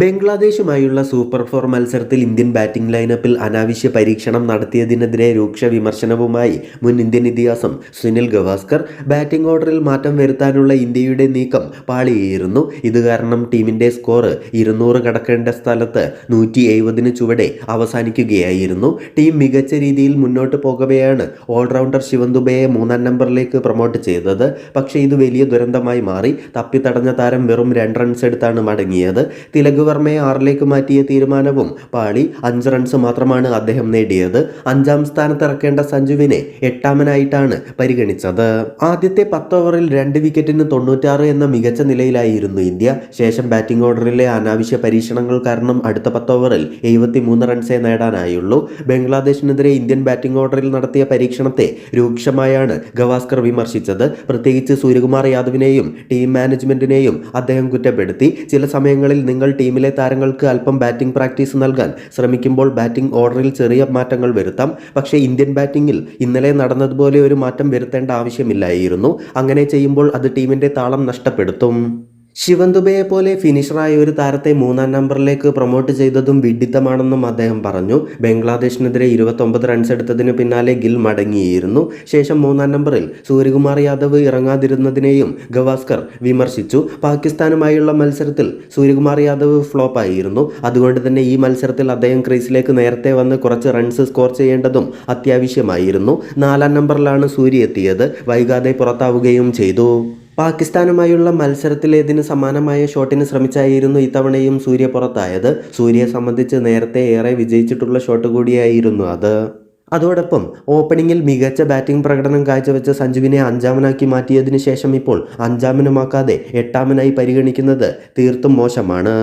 ബംഗ്ലാദേശുമായുള്ള super four മത്സരത്തിൽ Indian batting ലൈനപ്പിൽ അനാവശ്യ പരീക്ഷണം നടത്തിയതിനെതിരെ രൂക്ഷ വിമർശനവുമായി മുൻ ഇന്ത്യൻ ഇതിഹാസം സുനിൽ ഗവാസ്കർ ബാറ്റിംഗ് ഓർഡറിൽ മാറ്റം വരുത്താനുള്ള ഇന്ത്യയുടെ നീക്കം പാളിയേറുന്നു. ഇത് കാരണം ടീമിന്റെ സ്കോർ ഇരുന്നൂറ് കടക്കേണ്ട സ്ഥലത്ത് നൂറ്റി എഴുപതിന് ചുവടെ അവസാനിക്കുകയായിരുന്നു. ടീം മികച്ച രീതിയിൽ മുന്നോട്ട് പോകവെയാണ് ഓൾറൗണ്ടർ ശിവൻ ദുബെയെ മൂന്നാം നമ്പറിലേക്ക് പ്രൊമോട്ട് ചെയ്തത്. പക്ഷേ ഇത് വലിയ ദുരന്തമായി മാറി. തപ്പിത്തടഞ്ഞ താരം വെറും രണ്ട് റൺസ് എടുത്താണ് മടങ്ങിയത്. തിലക് വർമ്മയെ ആറിലേക്ക് മാറ്റിയ തീരുമാനവും പാളി അഞ്ച് റൺസ് മാത്രമാണ് അദ്ദേഹം നേടിയത്. അഞ്ചാം സ്ഥാനത്ത് ഇറക്കേണ്ട സഞ്ജുവിനെ എട്ടാമനായിട്ടാണ് പരിഗണിച്ചത്. ആദ്യത്തെ പത്ത് ഓവറിൽ രണ്ട് വിക്കറ്റിന് തൊണ്ണൂറ്റാറ് എന്ന മികച്ച നിലയിലായിരുന്നു ഇന്ത്യ. ശേഷം ബാറ്റിംഗ് ഓർഡറിലെ അനാവശ്യ പരീക്ഷണങ്ങൾ കാരണം അടുത്ത പത്ത് ഓവറിൽ എഴുപത്തി മൂന്ന് റൺസേ നേടാനായുള്ളൂ. ബംഗ്ലാദേശിനെതിരെ ഇന്ത്യൻ ബാറ്റിംഗ് ഓർഡറിൽ നടത്തിയ പരീക്ഷണത്തെ രൂക്ഷമായാണ് ഗവാസ്കർ വിമർശിച്ചത്. പ്രത്യേകിച്ച് സൂര്യകുമാർ യാദവിനെയും ടീം മാനേജ്മെന്റിനെയും അദ്ദേഹം കുറ്റപ്പെടുത്തി. ചില സമയങ്ങളിൽ നിങ്ങൾ ടീമിലെ താരങ്ങൾക്ക് അല്പം ബാറ്റിംഗ് പ്രാക്ടീസ് നൽകാൻ ശ്രമിക്കുമ്പോൾ ബാറ്റിംഗ് ഓർഡറിൽ ചെറിയ മാറ്റങ്ങൾ വരുത്താം. പക്ഷേ ഇന്ത്യൻ ബാറ്റിംഗിൽ ഇന്നലെ നടന്നതുപോലെ ഒരു മാറ്റം വരുത്തേണ്ട ആവശ്യമില്ലായിരുന്നു. അങ്ങനെ ചെയ്യുമ്പോൾ അത് ടീമിന്റെ താളം നഷ്ടപ്പെടുത്തും. ശിവൻ പോലെ ഫിനിഷറായ ഒരു താരത്തെ മൂന്നാം നമ്പറിലേക്ക് പ്രൊമോട്ട് ചെയ്തതും വിഡിത്തമാണെന്നും അദ്ദേഹം പറഞ്ഞു. ബംഗ്ലാദേശിനെതിരെ ഇരുപത്തൊമ്പത് റൺസ് എടുത്തതിനു പിന്നാലെ ഗിൽ മടങ്ങിയിരുന്നു. ശേഷം മൂന്നാം നമ്പറിൽ സൂര്യകുമാർ യാദവ് ഇറങ്ങാതിരുന്നതിനെയും ഗവാസ്കർ വിമർശിച്ചു. പാകിസ്ഥാനുമായുള്ള മത്സരത്തിൽ സൂര്യകുമാർ യാദവ് ഫ്ലോപ്പായിരുന്നു. അതുകൊണ്ട് തന്നെ ഈ മത്സരത്തിൽ അദ്ദേഹം ക്രീസിലേക്ക് നേരത്തെ വന്ന് കുറച്ച് റൺസ് സ്കോർ ചെയ്യേണ്ടതും അത്യാവശ്യമായിരുന്നു. നാലാം നമ്പറിലാണ് സൂര്യ എത്തിയത്. വൈകാതെ പുറത്താവുകയും ചെയ്തു. പാകിസ്ഥാനുമായുള്ള മത്സരത്തിലേതിന് സമാനമായ ഷോട്ടിന് ശ്രമിച്ചായിരുന്നു ഇത്തവണയും സൂര്യ പുറത്തായത്. സൂര്യയെ സംബന്ധിച്ച് നേരത്തെ ഏറെ വിജയിച്ചിട്ടുള്ള ഷോട്ട് കൂടിയായിരുന്നു അത്. അതോടൊപ്പം ഓപ്പണിങ്ങിൽ മികച്ച ബാറ്റിംഗ് പ്രകടനം കാഴ്ചവെച്ച സഞ്ജുവിനെ അഞ്ചാമനാക്കി മാറ്റിയതിനു ശേഷം ഇപ്പോൾ അഞ്ചാമനുമാക്കാതെ എട്ടാമനായി പരിഗണിക്കുന്നത് തീർത്തും മോശമാണ്.